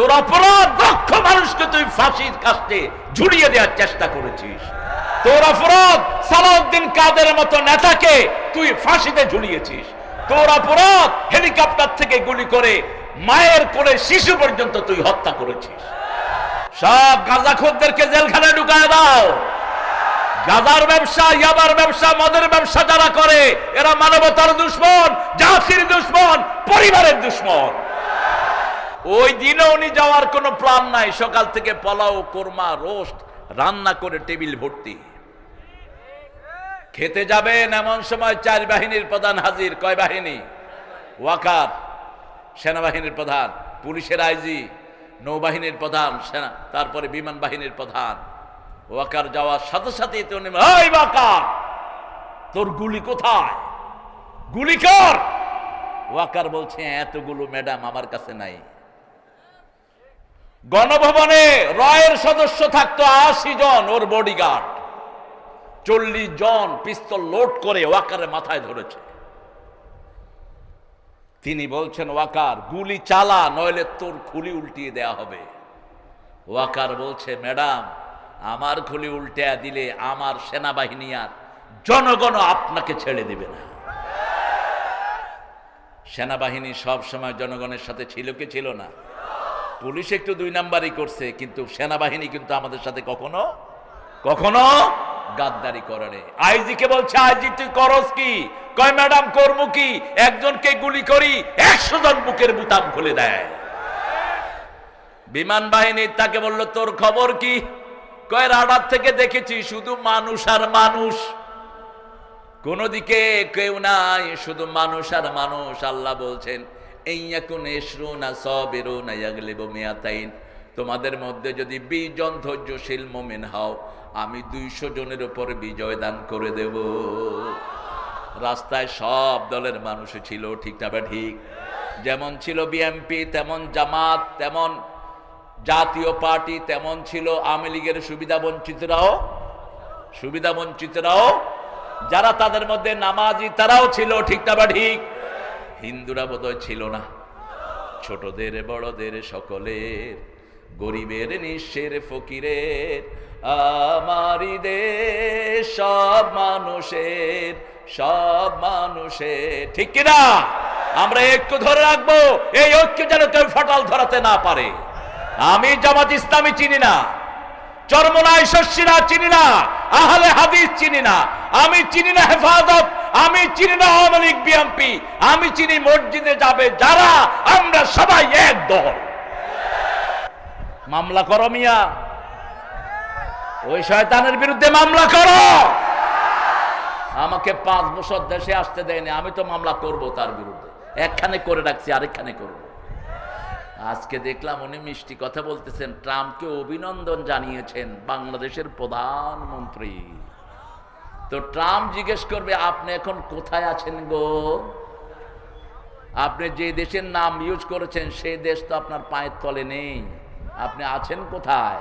তোর অপরাধ লক্ষ মানুষকে তুই ফাঁসির কাছে ঝুলিয়ে দেওয়ার চেষ্টা করেছিস। তোর অপরাধ সালাউদ্দিন কাদের মতো নেতাকে তুই ফাঁসিতে ঝুলিয়েছিস। তোর অপরাধ হেলিকপ্টার থেকে গুলি করে মায়ের কোলে শিশু পর্যন্ত তুই হত্যা করেছিস। সব গাঁজাখোরদেরকে জেলখানায় ঢুকায় দাও। গাজার ব্যবসা, ইয়াবার ব্যবসা, মদের ব্যবসা যারা করে, এরা মানবতার দুশ্মন, জাতির দুশ্মন, পরিবারের দুশ্মন। ওই দিনে উনি যাওয়ার কোনো প্ল্যান নাই। সকাল থেকে পোলাও, কোরমা, রোস্ট, রান্না করে টেবিল ভর্তি। খেতে যাবেন এমন সময় চার বাহিনীর প্রধান হাজির। কয় বাহিনী? ওয়াকার, সেনাবাহিনীর প্রধান, পুলিশের আইজি, নৌবাহিনীর প্রধান, সেনা, তারপরে বিমান বাহিনীর প্রধান। ওয়াকার যাওয়ার সাথে সাথে ওয়াকার, তোর গুলি কোথায়? গুলি কর! ওয়াকার বলছে, এতগুলো ম্যাডাম আমার কাছে নাই। গণভবনে রয়ের সদস্য থাকতো আশি জন, ওর বডিগার্ড চল্লিশ জন পিস্তল লোড করে ওয়াকারের মাথায় ধরেছে। তিনি বলছেন, ওয়াকার, গুলি চালা, নইলে তোর খুলি উল্টিয়ে দেয়া হবে। ওয়াকার বলছে, ম্যাডাম, আমার খুলি উল্টে দিলে আমার সেনাবাহিনী আর জনগণ আপনাকে ছেড়ে দিবে না। সেনাবাহিনী সব সময় জনগণের সাথে ছিল কি ছিল না? পুলিশ একটু দুই নাম্বারই করছে, কিন্তু সেনাবাহিনী কিন্তু আমাদের সাথে কখনো কখনো গাদ্দারি করে রে আইজি কে বলছে, আইজি, তুই করস কি? কয়, ম্যাডাম, করব কি? একজনকে গুলি করি, একশো জন বুকের বুতাম খুলে দেয়। বিমান বাহিনী তাকে বলল, তোর খবর কি? কয়, রাডার থেকে দেখেছি, শুধু মানুষ আর মানুষ। কোন দিকে কেউ নাই, শুধু মানুষ আর মানুষ, আল্লাহ বলছেন। তোমাদের মধ্যে যদি বিশ জন ধৈর্যশীল মোমেন হও, আমি দুইশো জনের উপর বিজয় দান করে দেব। রাস্তায় সব দলের মানুষ ছিল, ঠিক না বা ঠিক? যেমন ছিল বিএমপি তেমন জামাত, তেমন জাতীয় পার্টি, তেমন ছিল আওয়ামী লীগের সুবিধা বঞ্চিতরাও সুবিধা বঞ্চিতরাও। যারা তাদের মধ্যে নামাজি, তারাও ছিল, ঠিক না বা ঠিক? হিন্দুরা বোধহয় ছিল না। ছোটদের, বড়দের, সকলের, গরিবের নিঃস্বের ফকিরের আমারি সব মানুষের সব মানুষের। ঠিক কিনা? আমরা একটু ধরে রাখব, এই ঐক্য যেন কেউ ফাটাল ধরাতে না পারে। আমি জামাত ইসলামী চিনি না, চরমনায় শস্যিরা চিনি না, আহলে হাদিস চিনি না, আমি চিনি না হেফাজত আমি চিনি না আওয়ামী লীগ, বিএনপি। আমি চিনি মসজিদে যাবে যারা, আমরা সবাই এক দল। মামলা করো মিয়া। ওই শয়তানের বিরুদ্ধে মামলা করো। আমাকে পাঁচ বছর দেশে আসতে দেয়নি, আমি তো মামলা করব তার বিরুদ্ধে। একখানে করে রাখছি, আরেকখানে করব। আজকে দেখলাম উনি মিষ্টি কথা বলতেছেন, ট্রাম্পকে অভিনন্দন জানিয়েছেন বাংলাদেশের প্রধানমন্ত্রী। তো ট্রাম্প জিজ্ঞেস করবে, আপনি এখন কোথায় আছেন গো? আপনি যে দেশের নাম ইউজ করেছেন, সেই দেশ তো আপনার পায়ের তলে নেই। আপনি আছেন কোথায়?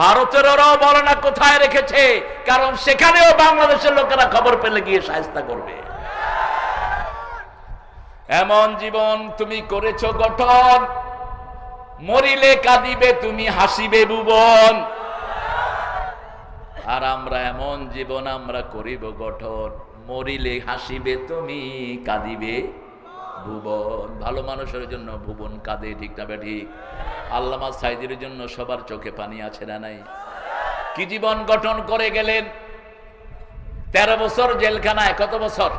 ভারতের ওরাও বলে না কোথায় রেখেছে, কারণ সেখানেও বাংলাদেশের লোকেরা খবর পেলে গিয়ে সাহস্তা করবে। এমন জীবন তুমি করেছ গঠন, মরিলে কাঁদিবে, তুমি হাসিবে, ভুবন। আর আমরা এমন জীবন আমরা করিব গঠন। মরিলে হাসিবে তুমি, কাঁদিবে ভুবন। ভালো মানুষের জন্য ভুবন কাঁদে, ঠিক না ঠিক আল্লামা সাইদের জন্য সবার চোখে পানি আছে না নাই? কি জীবন গঠন করে গেলেন? তেরো বছর জেলখানায়, কত বছর?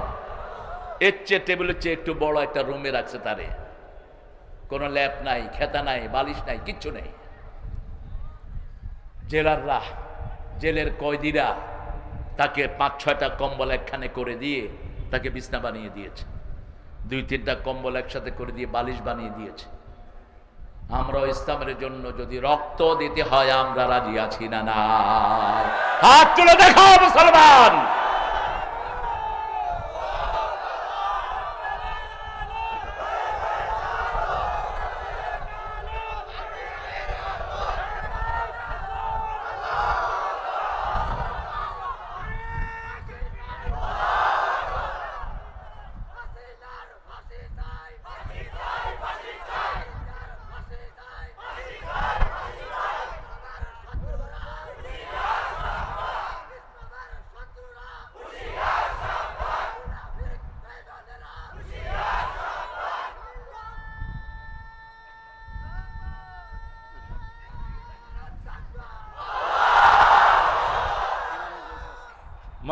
এর চেয়ে টেবিলের চেয়ে একটু বড় একটা রুমে রাখছে তারে। কোনো ল্যাপ নাই, খেতা নাই, বালিশ নাই, কিচ্ছু নেই। জেলাররা জেলের কয়দিরা তাকে পাঁচ, ছয়টা কম্বল একখানে করে দিয়ে তাকে বিছনা বানিয়ে দিয়েছে। দুই, তিনটা কম্বল একসাথে করে দিয়ে বালিশ বানিয়ে দিয়েছে। আমরা ইসলামের জন্য যদি রক্ত দিতে হয়, আমরা রাজি আছি না না। হাত তুলে দেখো, মুসলমান!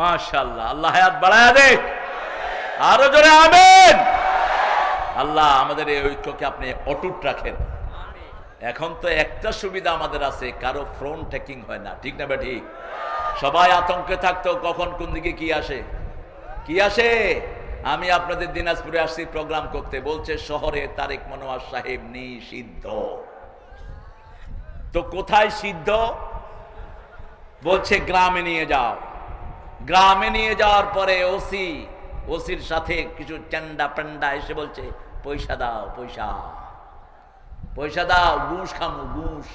মাশাল্লাহ আল্লাহ হায়াত বাড়ায় দেখ আরও জোরে আমেন। আল্লাহ আমাদের এই ঐক্যকে আপনি অটুট রাখেন। এখন তো একটা সুবিধা আমাদের আছে কারও ফোন ট্যাকিং হয় না। ঠিক না বা ঠিক সবাই আতঙ্কে থাকতো কখন কোন দিকে কি আসে? কি আসে? আমি আপনাদের দিনাজপুরে আসছি প্রোগ্রাম করতে। বলছে শহরে তারেক মনোয়ার সাহেব নিষিদ্ধ তো কোথায় সিদ্ধ? বলছে গ্রামে নিয়ে যাও। গ্রামে নিয়ে যাওয়ার পরে ওসি, ওসির সাথে কিছু চান্ডা পান্ডা এসে বলছে, পয়সা দাও, পয়সা পয়সা দাও ঘুষ খামু ঘুষ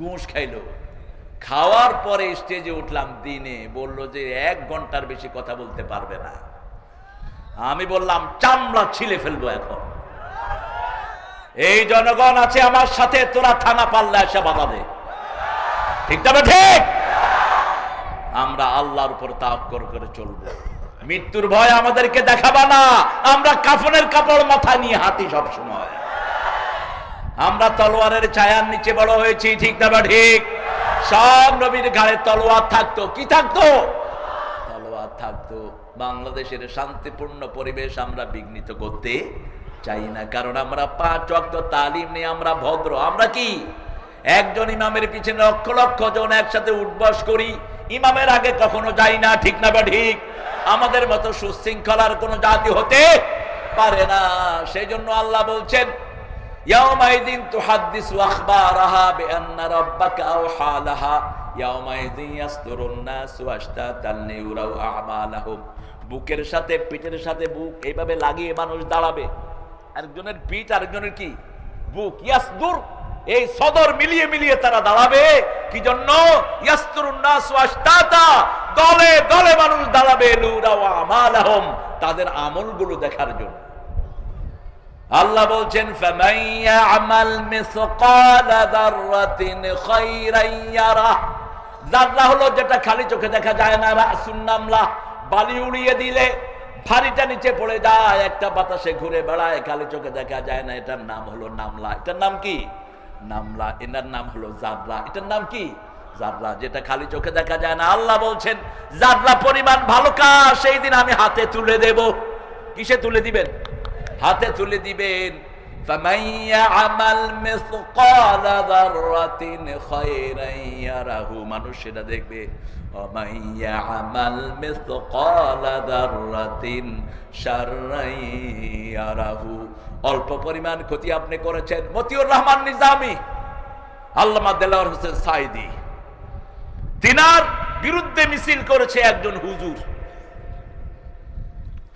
ঘুষ খাইলো। খাওয়ার পরে স্টেজে উঠলাম দিনে, বলল যে এক ঘণ্টার বেশি কথা বলতে পারবে না। আমি বললাম, চামড়া ছিলে ফেলব এখন। এই জনগণ আছে আমার সাথে, তোরা থানা পাল্লা এসে বাধা দে। ঠিক তবে ঠিক? আমরা আল্লাহর উপর তাওয়াক্কুল করে চলবো। মৃত্যুর ভয় আমাদেরকে দেখাবা না। আমরা কাফনের কাপড় মাথা নিয়ে হাতি সব সময় আমরা তলোয়ারের ছায়ার নিচে বড় হয়েছি, ঠিক না বা ঠিক? সব নবীর ঘাড়ে তলোয়ার থাকতো। কি থাকতো? তলোয়ার থাকতো। বাংলাদেশের শান্তিপূর্ণ পরিবেশ আমরা বিঘ্নিত করতে চাই না। কারণ আমরা পাঁচ অক্ট তালিম নিয়ে আমরা ভদ্র। আমরা কি? একজন ইমামের পিছনে লক্ষ লক্ষ জন একসাথে উঠবাস করি। ইমামের আগে কখনো যাই না, ঠিক না বা ঠিক? আমাদের মতো সুশৃঙ্খলার কোনো জাতি হতে পারে না। সেই জন্য আল্লাহ বলছেন, ইয়াউমাইদিন তুহাদ্দিসু আখবারাহা বিআন্না রাব্বাকা আওহা বুকের সাথে, পিঠের সাথে বুক এইভাবে লাগিয়ে মানুষ দাঁড়াবে। আরেকজনের পিঠ, আরেকজনের কি? বুক। ইয়াসদুর এই সদর মিলিয়ে মিলিয়ে তারা দাঁড়াবে। কি জন্য? দলে দলে মানুষ দাঁড়াবে তাদের আমলগুলো দেখার জন্য। আল্লাহ বলছেন যাররা হলো যেটা খালি চোখে দেখা যায় না সুন্নামলা বালি উড়িয়ে দিলে, ভারিটা নিচে পড়ে যায়, একটা বাতাসে ঘুরে বেড়ায়, খালি চোখে দেখা যায় না, এটার নাম হলো নামলা। এটার নাম কি? নামলা, এনার নাম হলো জাদলা এটার নাম কি? জাবলা, যেটা খালি চোখে দেখা যায় না। আল্লাহ বলছেন জাদলা পরিমাণ ভালো কাজ, সেই দিন আমি হাতে তুলে দেব। কিসে তুলে দিবেন? হাতে তুলে দিবেন فَمَن يَعْمَلْ مِثْقَالَ ذَرَّةٍ خَيْرًا يَرَهُ মানুষ সেটা দেখবে وَمَن يَعْمَلْ مِثْقَالَ ذَرَّةٍ شَرًّا يَرَهُ অল্প পরিমাণ ক্ষতি আপনি করেছেন মতিউর রহমান নিজামী আল্লামা দেলাওয়ার হোসেন সাইদি তিনার বিরুদ্ধে মিছিল করেছে একজন হুজুর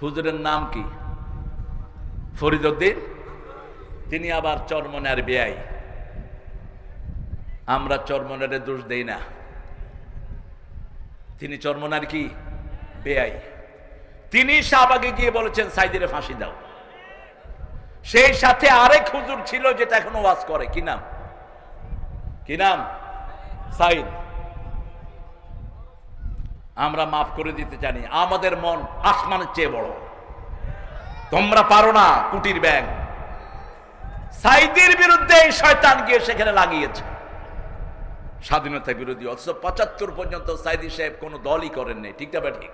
হুজুরের নাম কি ফরিদুদ্দিন তিনি আবার চরমনের বেয়াই আমরা চরমনের দোষ দেই না। তিনি চরমনার কি? বেয়াই তিনি শাহবাগে গিয়ে বলেছেন, সাইদিরে ফাঁসি দাও। সেই সাথে আরেক হুজুর ছিল যেটা এখনও ওয়াজ করে। কি নাম? কি নাম? সাইদ। আমরা মাফ করে দিতে জানি, আমাদের মন আসমানের চেয়ে বড়। তোমরা পারো না কুটির ব্যাগ সাইদের বিরুদ্ধে এই শয়তান গিয়ে সেখানে লাগিয়েছে। স্বাধীনতা বিরোধী অথচ পঁচাত্তর পর্যন্ত সাইদি সাহেব কোনো দলই করেননি ঠিক না ঠিক?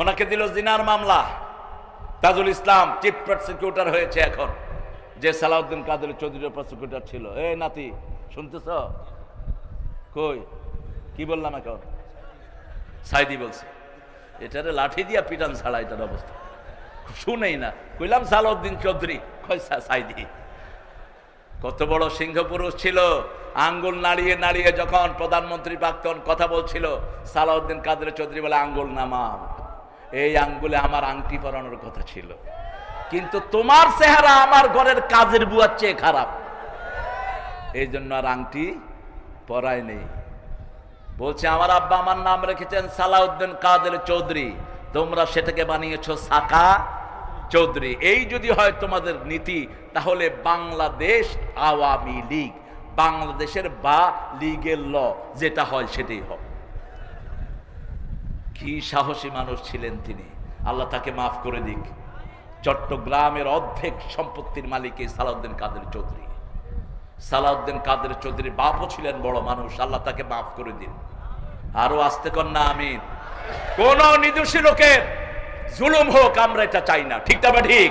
ওনাকে দিল জিনার মামলা। তাজুল ইসলাম চিফ প্রসিকিউটর হয়েছে এখন। যে সালাউদ্দিন কাদের চৌধুরীর প্রসিকিউটর ছিল। এ নাতি, শুনতেছ? কই? কি বললাম এখন? সাইদি বলছে, এটারে লাঠি দিয়া পিটান ছাড়া এটার অবস্থা। শুনেই না। কইলাম সালাউদ্দিন চৌধুরী, কয় সাইদি? কত বড় সিংহ পুরুষ ছিল। আঙ্গুল নাড়িয়ে নাড়িয়ে যখন প্রধানমন্ত্রী প্রাক্তন কথা বলছিল, সালাউদ্দিন কাদের চৌধুরী বলে, আঙ্গুল নামাও। এই আঙ্গুলে আমার আংটি পরানোর কথা ছিল। কিন্তু তোমার চেহারা আমার ঘরের কাজের বুয়ার চেয়ে খারাপ। এই জন্য আর আংটি পরায় নেই। বলছে, আমার আব্বা আমার নাম রেখেছেন সালাউদ্দিন কাদের চৌধুরী। তোমরা সেটাকে বানিয়েছো সাকা চৌধুরী, এই যদি হয় তোমাদের নীতি, তাহলে বাংলাদেশ আওয়ামী লীগ, বাংলাদেশের বা লীগের ল, যেটা হয় সেটাই হবে কি সাহসী মানুষ ছিলেন তিনি। আল্লাহ তাকে মাফ করে দিক। চট্টগ্রামের অর্ধেক সম্পত্তির মালিক এই সালাউদ্দিন কাদের চৌধুরী। সালাউদ্দিন কাদের চৌধুরী বাপও ছিলেন বড় মানুষ, আল্লাহ তাকে মাফ করে দিন। আরও আসতে না, আমিন। কোন নিদোষী লোকের জুলুম হোক, আমরা এটা চাই না। ঠিক তবে ঠিক?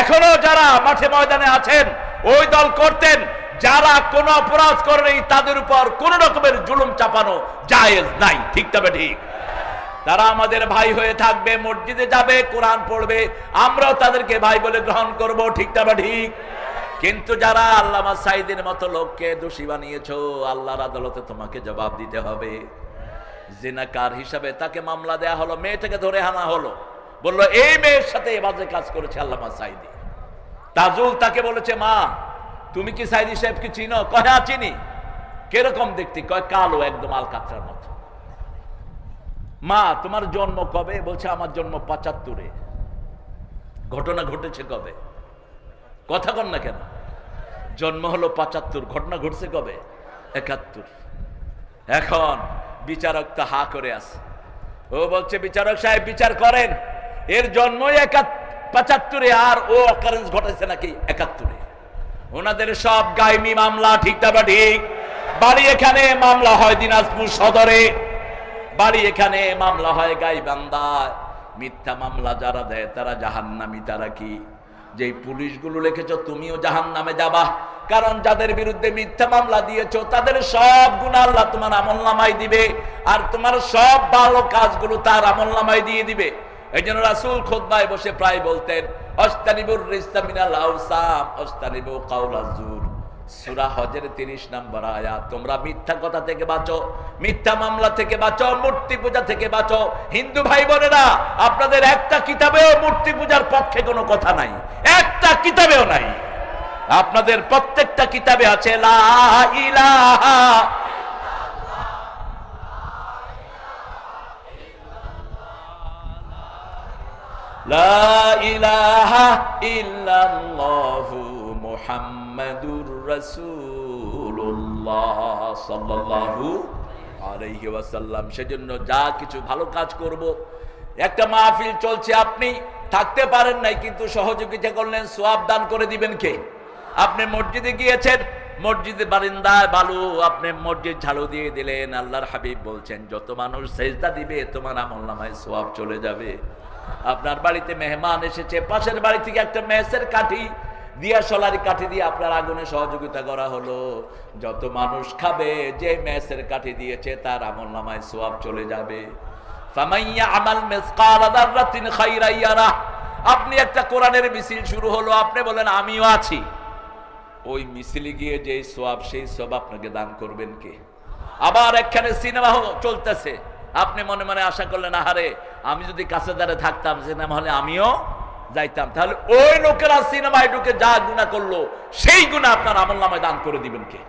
এখনও যারা মাঠে ময়দানে আছেন, ওই দল করতেন, যারা কোন অপরাধ করেনি, তাদের উপর কোন রকমের জুলুম চাপানো জায়েজ নাই। ঠিক তবে ঠিক? তারা আমাদের ভাই হয়ে থাকবে, মসজিদে যাবে, কোরআন পড়বে, আমরাও তাদেরকে ভাই বলে গ্রহণ করব, ঠিক তবে ঠিক? কিন্তু যারা আল্লামা সাইদের মতো লোককে দোষী বানিয়েছো, আল্লাহর আদালতে তোমাকে জবাব দিতে হবে। জিনাকার হিসাবে তাকে মামলা দেয়া হলো, মেয়েটাকে ধরে আনা হলো। বলল এই মেয়ের সাথে এ বাজে কাজ করেছে আল্লামা সাইদি। তাজুল তাকে বলেছে মা তুমি কি সাইদি সাহেবকে চিনো? কয় "হ্যাঁ, চিনি। কীরকম দেখতে? কয় কালো একদম আলকাতরার মতো। মা তোমার জন্ম কবে? বলছে আমার জন্ম পঁচাত্তরে। ঘটনা ঘটেছে কবে? কথা কন না কেন? জন্ম হলো পঁচাত্তর ঘটনা ঘটছে কবে? একাত্তর। এখন বিচারক তো হা করে আছে। ও বলছে বিচারক সাহেব বিচার করেন। এর একাত পঁচাত্তরে, আর ও অকারেন্স ঘটেছে নাকি একাত্তরে। ওনাদের সব গাইমি মামলা ঠিক না বা ঠিক? বাড়ি এখানে মামলা হয় দিনাজপুর সদরে। বাড়ি এখানে মামলা হয় গাইবান্ধায়। মিথ্যা মামলা যারা দেয় তারা জাহান্নামি, তারা কি? যেই পুলিশগুলো লিখেছ, তুমিও জাহান নামে যাবা। কারণ যাদের বিরুদ্ধে মিথ্যা মামলা দিয়েছ, তাদের সব গুণ আল্লাহ তোমার আমল নামাই দিবে। আর তোমার সব ভালো কাজগুলো তার আমল নামাই দিয়ে দিবে। এই জন্য রাসুল বসে প্রায় বলতেন হজের তিরিশ নম্বর তোমরা মিথ্যা কথা থেকে বাঁচো, মিথ্যা মামলা থেকে বাঁচো, মূর্তি পূজা থেকে বাঁচো। হিন্দু ভাই বোনেরা আপনাদের একটা কিতাবেও মূর্তি পূজার পক্ষে কোনো কথা নাই, একটা কিতাবেও নাই। আপনাদের প্রত্যেকটা কিতাবে আছে, লা ইলাহা লা ইলাহা ইল্লাল্লাহু মুহাম্মাদুর রাসূলুল্লাহ সাল্লাল্লাহু আলাইহি ওয়াসাল্লাম। সেজন্য যা কিছু ভালো কাজ করব, একটা মাহফিল চলছে আপনি, থাকতে পারেন নাই, কিন্তু সহযোগিতা করলেন, সোয়াব দান করে দিবেন কে? আপনি মসজিদে গিয়েছেন, মসজিদে বারিন্দায় বালু, আপনি মসজিদ ঝাড়ু দিয়ে দিলেন, আল্লাহর হাবিব বলছেন, যত মানুষ সেজদা দিবে, তোমার আমল নামায় সোয়াব চলে যাবে। আপনার বাড়িতে মেহমান এসেছে, পাশের বাড়ি থেকে একটা মেসের কাঠি দিয়া, সলারি কাঠি দিয়ে আপনার আগুনে সহযোগিতা করা হলো। যত মানুষ খাবে, যে মেসের কাঠি দিয়েছে, তার আমল নামায় সোয়াব চলে যাবে। আপনি একটা কোরআনের মিছিল শুরু হলো, আপনি বলেন, আমিও আছি। ওই মিছিলে গিয়ে যে সোয়াব সেই সব আপনাকে দান করবেন কে? আবার একখানে সিনেমা চলতেছে। আপনি মনে মনে আশা করলেন, আহারে, আমি যদি কাছে দাঁড়ে থাকতাম সিনেমা হলে আমিও যাইতাম। তাহলে ওই লোকেরা সিনেমায় ঢুকে যা গুণা করল, সেই গুণা আপনার আমল নামায় দান করে দিবেন কে?